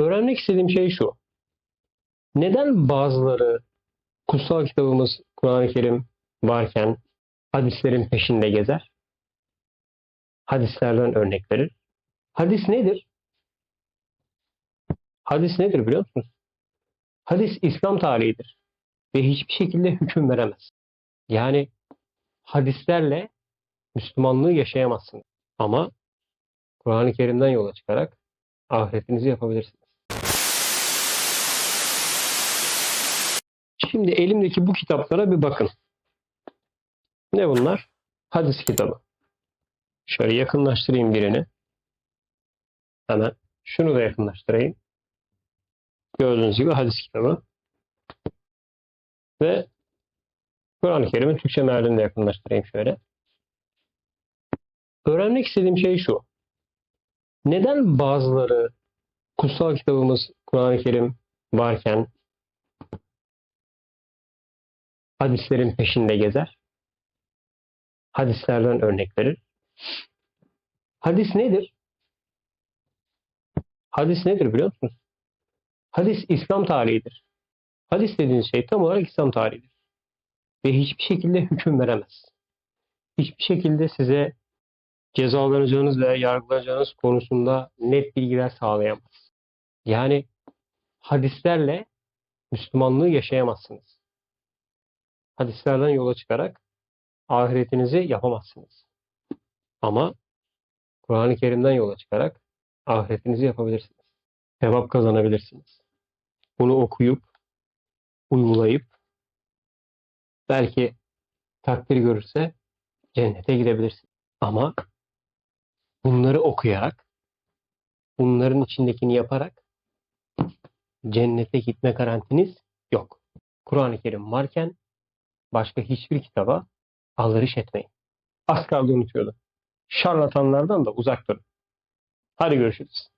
Öğrenmek istediğim şey şu. Neden bazıları kutsal kitabımız Kur'an-ı Kerim varken hadislerin peşinde gezer? Hadislerden örnek verir. Hadis nedir? Hadis nedir biliyor musunuz? Hadis İslam tarihidir ve hiçbir şekilde hüküm veremez. Yani hadislerle Müslümanlığı yaşayamazsınız. Ama Kur'an-ı Kerim'den yola çıkarak ahiretinizi yapabilirsiniz. Şimdi elimdeki bu kitaplara bir bakın. Ne bunlar? Hadis kitabı. Şöyle yakınlaştırayım birini. Hemen şunu da yakınlaştırayım. Gördüğünüz gibi hadis kitabı. Ve Kur'an-ı Kerim'in Türkçe mealini de yakınlaştırayım şöyle. Öğrenmek istediğim şey şu. Neden bazıları kutsal kitabımız Kur'an-ı Kerim varken hadislerin peşinde gezer? Hadislerden örnek verir. Hadis nedir? Hadis nedir biliyor musunuz? Hadis İslam tarihidir. Hadis dediğiniz şey tam olarak İslam tarihidir. Ve hiçbir şekilde hüküm veremez. Hiçbir şekilde size cezalanacağınız veya yargılanacağınız konusunda net bilgiler sağlayamaz. Yani hadislerle Müslümanlığı yaşayamazsınız. Hadislerden yola çıkarak ahiretinizi yapamazsınız. Ama Kur'an-ı Kerim'den yola çıkarak ahiretinizi yapabilirsiniz. Sevap kazanabilirsiniz. Bunu okuyup, uygulayıp belki takdir görürse cennete gidebilirsiniz. Ama bunları okuyarak, bunların içindekini yaparak cennete gitme garantiniz yok. Kur'an-ı Kerim varken başka hiçbir kitaba aldırış etmeyin. Az kaldı unutuyordum. Şarlatanlardan da uzak durun. Hadi görüşürüz.